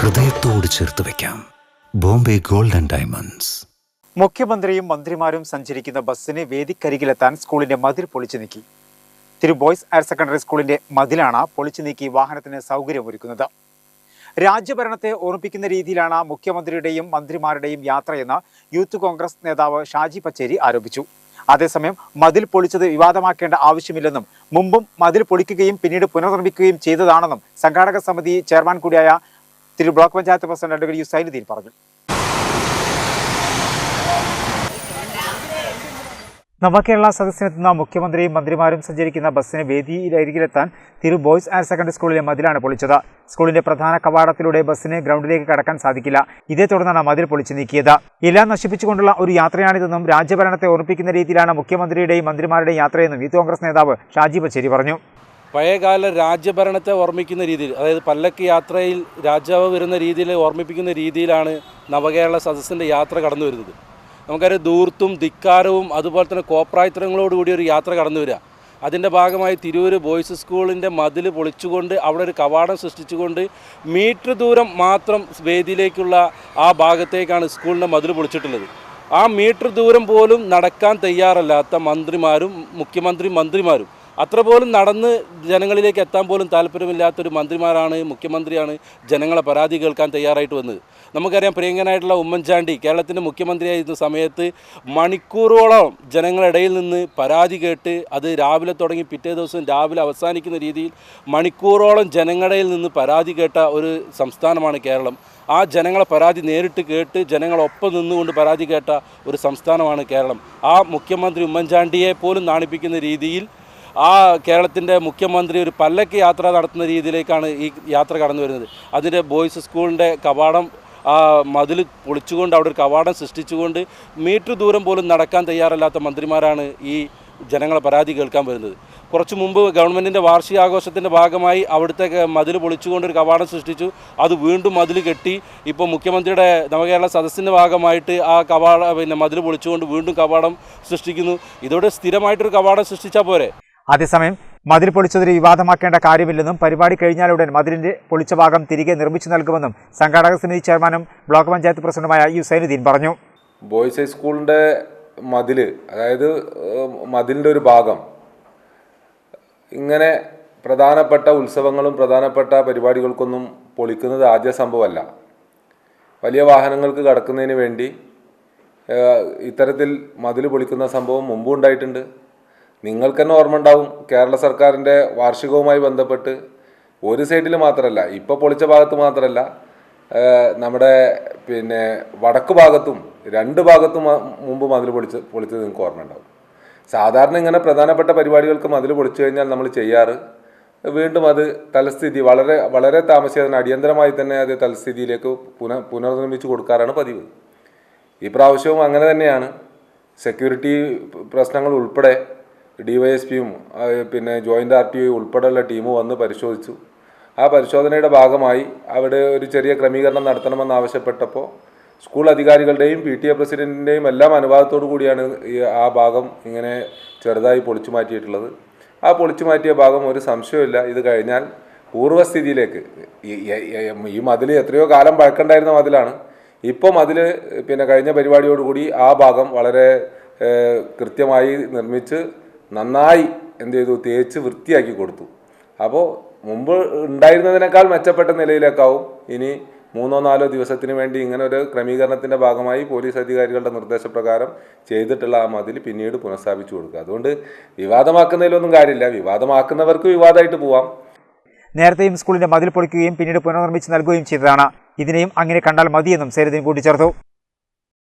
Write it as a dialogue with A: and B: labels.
A: ഹൃദയത്തോട് ചേർത്ത് വെക്കാം. Bombay gold and diamonds.
B: മുഖ്യമന്ത്രിയും മന്ത്രിമാരും സഞ്ചരിക്കുന്ന ബസ്സിന് വേദിക്കരികിലെത്താൻ സ്കൂളിന്റെ മതിൽ പൊളിച്ചു നീക്കി. തിരു ബോയ്സ് ഹയർ സെക്കൻഡറി സ്കൂളിന്റെ മതിലാണ് പൊളിച്ചു നീക്കി വാഹനത്തിന് സൗകര്യമൊരുക്കുന്നത്. രാജ്യഭരണത്തെ ഓർമ്മിപ്പിക്കുന്ന രീതിയിലാണ് മുഖ്യമന്ത്രിയുടെയും മന്ത്രിമാരുടെയും യാത്രയെന്ന് യൂത്ത് കോൺഗ്രസ് നേതാവ് ഷാജി പച്ചേരി ആരോപിച്ചു. അതേസമയം മതിൽ പൊളിച്ചത് വിവാദമാക്കേണ്ട ആവശ്യമില്ലെന്നും മുമ്പും മതിൽ പൊളിക്കുകയും പിന്നീട് പുനർനിർമ്മിക്കുകയും ചെയ്തതാണെന്നും സംഘാടക സമിതി ചെയർമാൻ കൂടിയായ തിരു block panchayat president advocate U Sainudeen പറഞ്ഞു. നവകേരള സദസ്സിനെത്തുന്ന മുഖ്യമന്ത്രിയും മന്ത്രിമാരും സഞ്ചരിക്കുന്ന ബസ്സിന് വേദിയിലരികിലെത്താൻ തിരു ബോയ്സ് ഹയർ സെക്കൻഡറി സ്കൂളിലെ മതിലാണ് പൊളിച്ചത്. സ്കൂളിന്റെ പ്രധാന കവാടത്തിലൂടെ ബസ്സിന് ഗ്രൗണ്ടിലേക്ക് കടക്കാൻ സാധിക്കില്ല. ഇതേ തുടർന്നാണ് മതിൽ പൊളിച്ചു നീക്കിയത്. എല്ലാം നശിപ്പിച്ചുകൊണ്ടുള്ള ഒരു യാത്രയാണിതെന്നും രാജ്യഭരണത്തെ ഓർമ്മിപ്പിക്കുന്ന രീതിയിലാണ് മുഖ്യമന്ത്രിയുടെയും മന്ത്രിമാരുടെയും യാത്രയെന്നും യൂത്ത് കോൺഗ്രസ് നേതാവ് ഷാജി ബച്ചേരി പറഞ്ഞു.
C: പഴയകാല രാജ്യഭരണത്തെ ഓർമ്മിക്കുന്ന രീതിയിൽ അതായത് പല്ലക്ക് യാത്രയിൽ രാജാവ് വരുന്ന രീതിയിൽ ഓർമ്മിപ്പിക്കുന്ന രീതിയിലാണ് നവകേരള സദസ്സിന്റെ യാത്ര കടന്നു വരുന്നത്. നമുക്കറിയാം ദൂർത്തും ധിക്കാരവും അതുപോലെ തന്നെ കോപ്രായത്തരങ്ങളോടുകൂടി ഒരു യാത്ര കടന്നു വരിക. അതിന്റെ ഭാഗമായി തിരൂർ ബോയ്സ് സ്കൂളിന്റെ മതിൽ പൊളിച്ചുകൊണ്ട് അവിടെ ഒരു കവാടം സൃഷ്ടിച്ചുകൊണ്ട് മീറ്റർ ദൂരം മാത്രം വേദിയിലേക്കുള്ള ആ ഭാഗത്തേക്കാണ് സ്കൂളിന്റെ മതിൽ പൊളിച്ചിട്ടുള്ളത്. ആ മീറ്റർ ദൂരം പോലും നടക്കാൻ തയ്യാറല്ലാത്ത മന്ത്രിമാരും മുഖ്യമന്ത്രി മന്ത്രിമാരും അത്ര പോലും നടന്ന് ജനങ്ങളിലേക്ക് എത്താൻ പോലും താല്പര്യമില്ലാത്തൊരു മന്ത്രിമാരാണ് മുഖ്യമന്ത്രിയാണ് ജനങ്ങളെ പരാതി കേൾക്കാൻ തയ്യാറായിട്ട് വന്നത്. നമുക്കറിയാം പ്രിയങ്കനായിട്ടുള്ള ഉമ്മൻചാണ്ടി കേരളത്തിന്റെ മുഖ്യമന്ത്രിയായിരുന്ന സമയത്ത് മണിക്കൂറോളം ജനങ്ങളിടയിൽ നിന്ന് പരാതി കേട്ട് അത് രാവിലെ തുടങ്ങി പിറ്റേ ദിവസം രാവിലെ അവസാനിക്കുന്ന രീതിയിൽ മണിക്കൂറോളം ജനങ്ങളിൽ നിന്ന് പരാതി കേട്ട ഒരു സംസ്ഥാനമാണ് കേരളം. ആ ജനങ്ങളെ പരാതി നേരിട്ട് കേട്ട് ജനങ്ങളൊപ്പം നിന്നുകൊണ്ട് പരാതി കേട്ട ഒരു സംസ്ഥാനമാണ് കേരളം. ആ മുഖ്യമന്ത്രി ഉമ്മൻചാണ്ടിയെ പോലും നാണിപ്പിക്കുന്ന രീതിയിൽ ആ കേരളത്തിന്റെ മുഖ്യമന്ത്രി ഒരു പല്ലക്ക് യാത്ര നടത്തുന്ന രീതിയിലേക്കാണ് ഈ യാത്ര കടന്നു വരുന്നത്. അതിന്റെ ബോയ്സ് സ്കൂളിന്റെ കവാടം ആ മതിൽ പൊളിച്ചുകൊണ്ട് അവിടെ ഒരു കവാടം സൃഷ്ടിച്ചുകൊണ്ട് മീറ്റർ ദൂരം പോലും നടക്കാൻ തയ്യാറല്ലാത്ത മന്ത്രിമാരാണ് ഈ ജനങ്ങളെ പരാതി കേൾക്കാൻ വരുന്നത്. കുറച്ച് മുമ്പ് ഗവൺമെന്റിന്റെ വാർഷികാഘോഷത്തിന്റെ ഭാഗമായി അവിടുത്തെ മതിൽ പൊളിച്ചുകൊണ്ട് ഒരു കവാടം സൃഷ്ടിച്ചു. അത് വീണ്ടും മതിൽ കെട്ടി. ഇപ്പോൾ മുഖ്യമന്ത്രിയുടെ നവകേരള സദസ്സിന്റെ ഭാഗമായിട്ട് ആ കവാട പിന്നെ മതിൽ പൊളിച്ചുകൊണ്ട് വീണ്ടും കവാടം സൃഷ്ടിക്കുന്നു. ഇതോടെ സ്ഥിരമായിട്ടൊരു കവാടം സൃഷ്ടിച്ചാൽ പോരെ?
B: അതേസമയം മതിൽ പൊളിച്ചതിന് വിവാദമാക്കേണ്ട കാര്യമില്ലെന്നും പരിപാടി കഴിഞ്ഞാലുടൻ മതിലിന്റെ പൊളിച്ച ഭാഗം തിരികെ നിർമ്മിച്ചു നൽകുമെന്നും സംഘാടക സമിതി ചെയർമാനും ബ്ലോക്ക് പഞ്ചായത്ത് പ്രസിഡന്റുമായ യു സൈനുദ്ദീൻ പറഞ്ഞു.
D: ബോയ്സ് ഹൈസ്കൂളിന്റെ മതിൽ അതായത് മതിലിന്റെ ഒരു ഭാഗം ഇങ്ങനെ പ്രധാനപ്പെട്ട ഉത്സവങ്ങളും പ്രധാനപ്പെട്ട പരിപാടികൾക്കൊന്നും പൊളിക്കുന്നത് ആദ്യ സംഭവമല്ല. വലിയ വാഹനങ്ങൾക്ക് കടക്കുന്നതിന് വേണ്ടി ഇത്തരത്തിൽ മതിൽ പൊളിക്കുന്ന സംഭവം മുമ്പും ഉണ്ടായിട്ടുണ്ട് നിങ്ങൾക്ക് തന്നെ ഓർമ്മ ഉണ്ടാവും കേരള സർക്കാരിന്റെ വാർഷികവുമായി ബന്ധപ്പെട്ട് ഒരു സൈഡിൽ മാത്രമല്ല ഇപ്പോൾ പൊളിച്ച ഭാഗത്ത് മാത്രമല്ല നമ്മുടെ പിന്നെ വടക്ക് ഭാഗത്തും രണ്ട് ഭാഗത്തും മുമ്പ് മതിൽ പൊളിച്ച് പൊളിച്ചത് നിങ്ങൾക്ക് ഓർമ്മ ഉണ്ടാവും സാധാരണ ഇങ്ങനെ പ്രധാനപ്പെട്ട പരിപാടികൾക്ക് മതിൽ പൊളിച്ചു കഴിഞ്ഞാൽ നമ്മൾ ചെയ്യാറ് വീണ്ടും അത് തലസ്ഥിതി വളരെ വളരെ താമസിയാതെ അടിയന്തരമായി തന്നെ അത് തലസ്ഥിതിയിലേക്ക് പുന പുനർനിർമ്മിച്ചു കൊടുക്കാറാണ് പതിവ്. ഈ പ്രാവശ്യവും അങ്ങനെ തന്നെയാണ്. സെക്യൂരിറ്റി പ്രശ്നങ്ങൾ ഉൾപ്പെടെ ഡി വൈ എസ് പിയും പിന്നെ ജോയിന്റ് ആർ ടി ഒ ഉൾപ്പെടെയുള്ള ടീം വന്ന് പരിശോധിച്ചു. ആ പരിശോധനയുടെ ഭാഗമായി അവിടെ ഒരു ചെറിയ ക്രമീകരണം നടത്തണമെന്ന് ആവശ്യപ്പെട്ടപ്പോൾ സ്കൂൾ അധികാരികളുടെയും പി ടി എ പ്രസിഡന്റിന്റെയും എല്ലാം അനുവാദത്തോടു കൂടിയാണ് ആ ഭാഗം ഇങ്ങനെ ചെറുതായി പൊളിച്ചു മാറ്റിയിട്ടുള്ളത്. ആ പൊളിച്ചു മാറ്റിയ ഭാഗം ഒരു സംശയമില്ല ഇത് കഴിഞ്ഞാൽ പൂർവസ്ഥിതിയിലേക്ക് ഈ- മതിൽ എത്രയോ കാലം പഴക്കണ്ടായിരുന്ന മതിലാണ്. ഇപ്പോൾ മതിൽ പിന്നെ കഴിഞ്ഞ പരിപാടിയോടുകൂടി ആ ഭാഗം വളരെ കൃത്യമായി നിർമ്മിച്ച് നന്നായി എന്ത് ചെയ്തു? തേച്ച് വൃത്തിയാക്കി കൊടുത്തു. അപ്പോൾ മുമ്പ് ഉണ്ടായിരുന്നതിനേക്കാൾ മെച്ചപ്പെട്ട നിലയിലേക്കാവും ഇനി മൂന്നോ നാലോ ദിവസത്തിന് വേണ്ടി ഇങ്ങനെ ഒരു ക്രമീകരണത്തിന്റെ ഭാഗമായി പോലീസ് അധികാരികളുടെ നിർദ്ദേശപ്രകാരം ചെയ്തിട്ടുള്ള ആ മതിൽ പിന്നീട് പുനഃസ്ഥാപിച്ചു കൊടുക്കുക. അതുകൊണ്ട് വിവാദമാക്കുന്നതിലൊന്നും കാര്യമില്ല. വിവാദമാക്കുന്നവർക്ക് വിവാദമായിട്ട് പോവാം.
B: നേരത്തെയും സ്കൂളിന്റെ മതിൽ പൊളിക്കുകയും പിന്നീട് പുനർനിർമ്മിച്ച് നൽകുകയും ചെയ്തതാണ്. ഇതിനെയും അങ്ങനെ കണ്ടാൽ മതിയെന്നും സൈനുദ്ദീൻ കൂട്ടിച്ചേർത്തു.